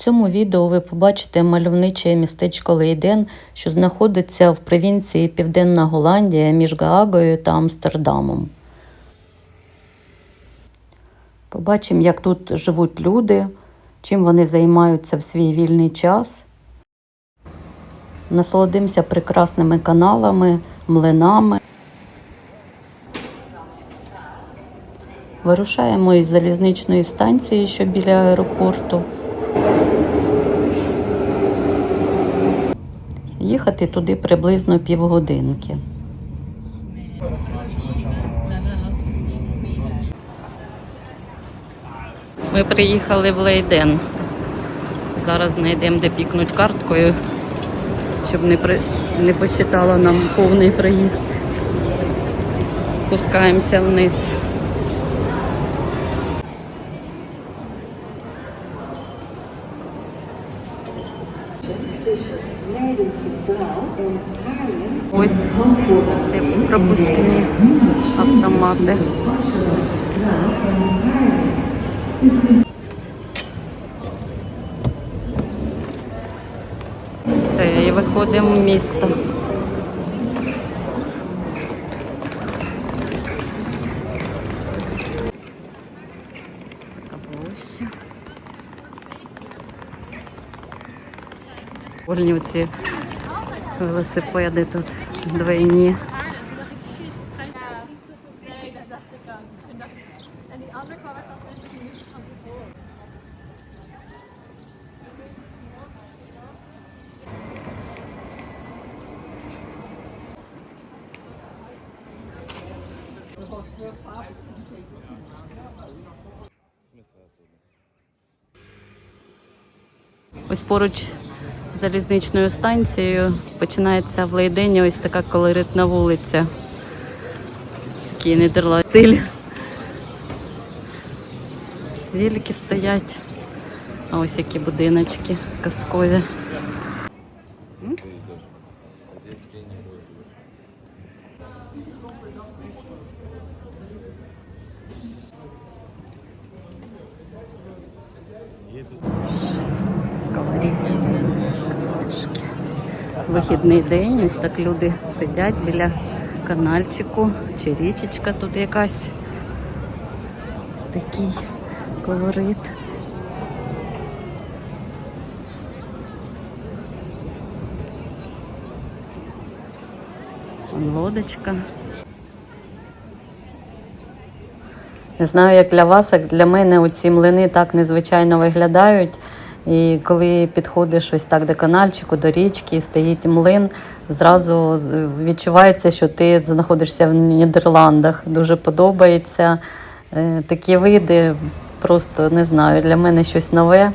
цьому відео ви побачите мальовниче містечко Лейден, що знаходиться в провінції Південна Голландія між Гаагою та Амстердамом. Побачимо, як тут живуть люди, чим вони займаються в свій вільний час. Насолодимося прекрасними каналами, млинами. Вирушаємо із залізничної станції, що біля аеропорту. Їхати туди приблизно півгодинки. Ми приїхали в Лейден. Зараз знайдемо, де пікнуть карткою, щоб не, при... не посчитало нам повний проїзд. Спускаємося вниз. Автомати. Все, і виходимо в місто. Вольні оці велосипеди тут двойні. Ось поруч з залізничною станцією починається в Лейдені ось така колоритна вулиця. Такий нідерландський стиль. Вілики стоять. А ось які будиночки казкові. Вихідний день, ось так люди сидять біля канальчику, чи річечка тут якась. Ось такий колорит. Вон лодочка. Не знаю, як для вас, як для мене оці млини так незвичайно виглядають. І коли підходиш ось так до канальчику, до річки, стоїть млин, зразу відчувається, що ти знаходишся в Нідерландах. Дуже подобається. Е, Такі види, просто не знаю, для мене щось нове.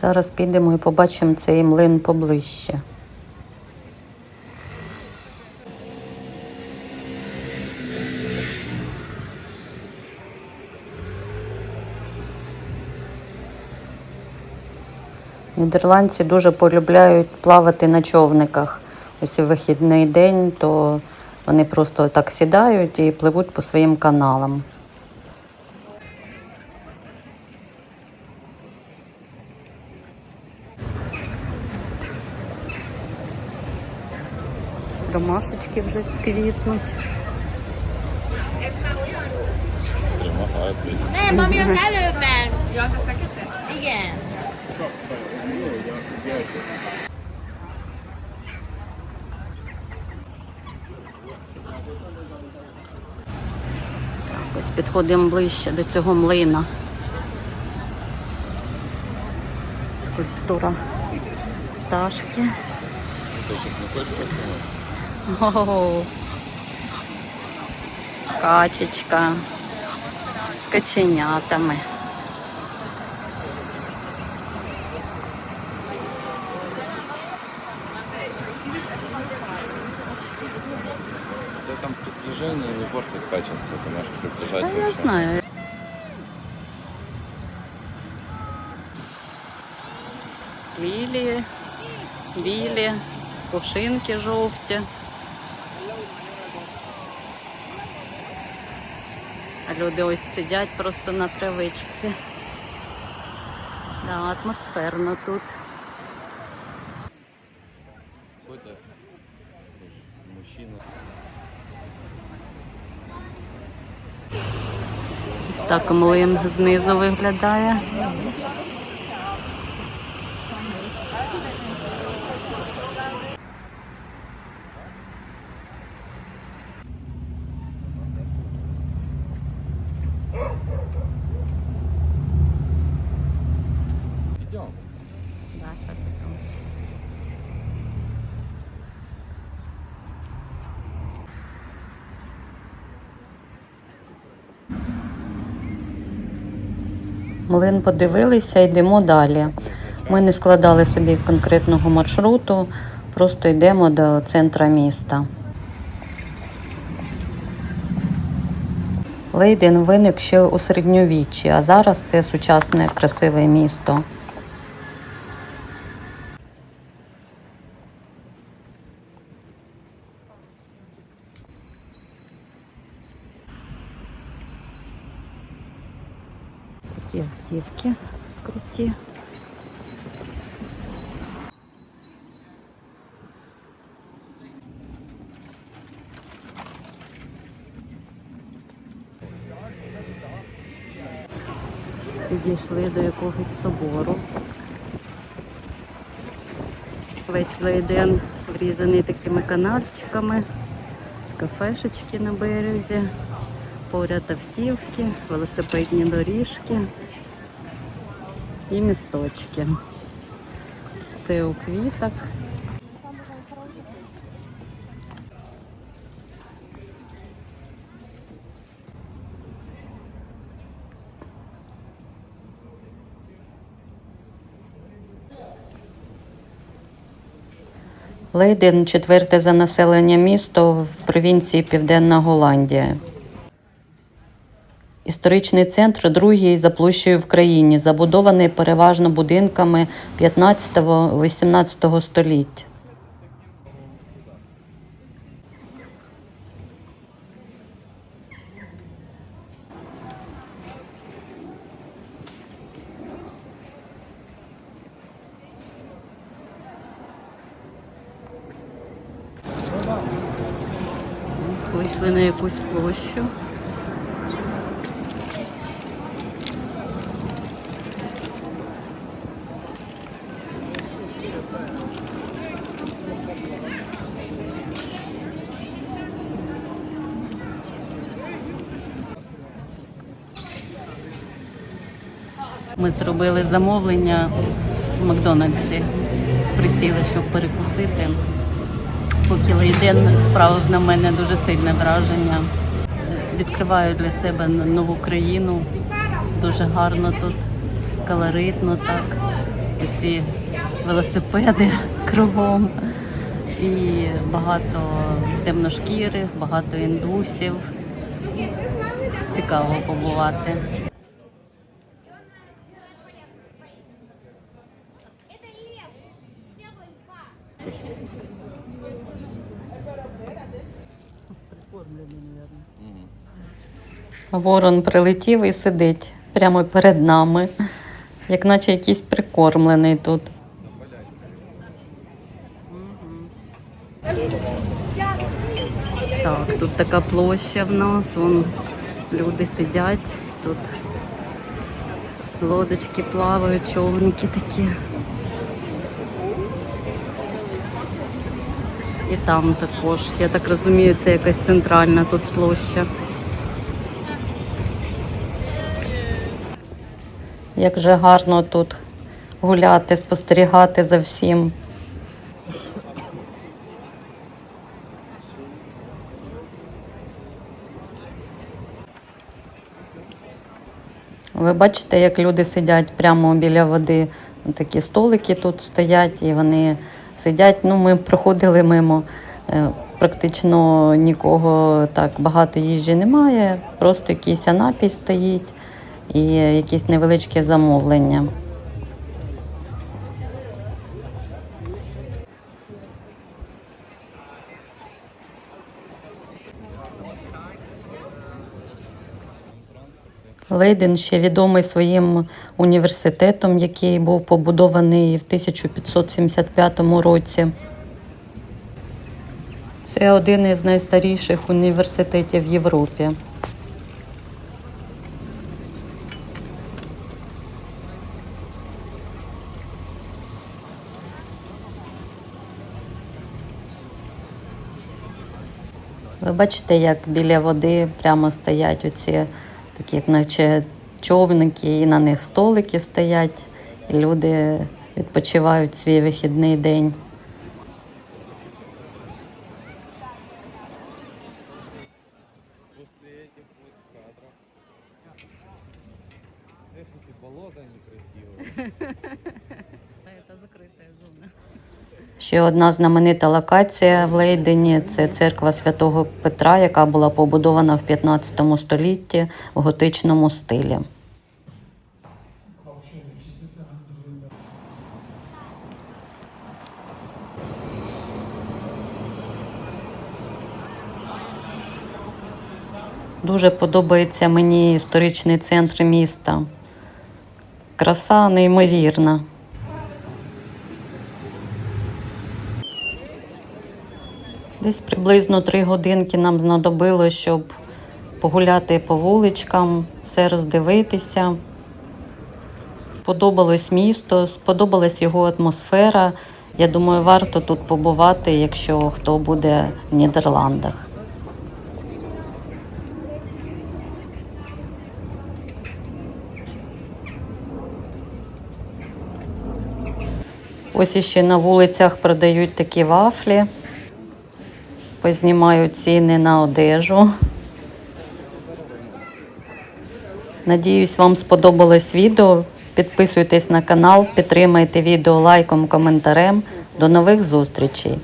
Зараз підемо і побачимо цей млин поближче. Нідерландці дуже полюбляють плавати на човниках. Ось у вихідний день, то вони просто так сідають і пливуть по своїм каналам. Ромашечки вже квітнуть. Прямо, а это Nee, mami was helpen. Ja, dat zeg ik Igen. Ось підходимо ближче до цього млина. Скульптура пташки. Ого. Качечка з каченятами. Да там приближение не портит качество, ты можешь приближать Та я вообще. знаю. Лілії, білі, пушинки жовті. А люди ось сидять просто на травичці. Да, атмосферно тут. Ось так млин знизу виглядає. Идем. Да, щас я Млин подивилися, йдемо далі. Ми не складали собі конкретного маршруту, просто йдемо до центра міста. Лейден виник ще у середньовіччі, а зараз це сучасне красиве місто. Автівки круті. Підійшли до якогось собору. Весь лейден врізаний такими канатчиками, з кафешечки на березі, поряд автівки, велосипедні доріжки і місточки. Все у квітах. Лейден четверте за населення місто в провінції Південна Голландія. Історичний центр другий за площею в країні, забудований переважно будинками 15-18 століття. Вийшли на якусь площу. Ми зробили замовлення в Макдональдсі. Присіли, щоб перекусити. Поки Лейден справив на мене дуже сильне враження. Відкриваю для себе нову країну. Дуже гарно тут, колоритно так. Ці велосипеди кругом. І багато темношкірих, багато індусів. Цікаво побувати. Ворон прилетів і сидить прямо перед нами, як наче якийсь прикормлений тут. Так, тут така площа в нас, вон люди сидять, тут лодочки плавають, човники такі. І там також, я так розумію, це якась центральна тут площа. Як же гарно тут гуляти, спостерігати за всім. Ви бачите, як люди сидять прямо біля води. Такі столики тут стоять, і вони сидять. Ну, ми проходили мимо. е, Практично нікого так багато їжі немає, просто якийсь напій стоїть і якісь невеличкі замовлення. Лейден ще відомий своїм університетом, який був побудований в 1575 році. Це один із найстаріших університетів в Європі. Ви бачите, як біля води прямо стоять оці такі, наче човники, і на них столики стоять, і люди відпочивають свій вихідний день. Ще одна знаменита локація в Лейдені це церква святого Петра, яка була побудована в 15 столітті в готичному стилі. Дуже подобається мені історичний центр міста. Краса неймовірна. Десь приблизно три годинки нам знадобилось, щоб погуляти по вуличкам, все роздивитися. Сподобалось місто, сподобалась його атмосфера. Я думаю, варто тут побувати, якщо хто буде в Нідерландах. Ось іще на вулицях продають такі вафлі. Познімаю ціни на одежу. Надіюсь, вам сподобалось відео. Підписуйтесь на канал, підтримайте відео лайком, коментарем. До нових зустрічей!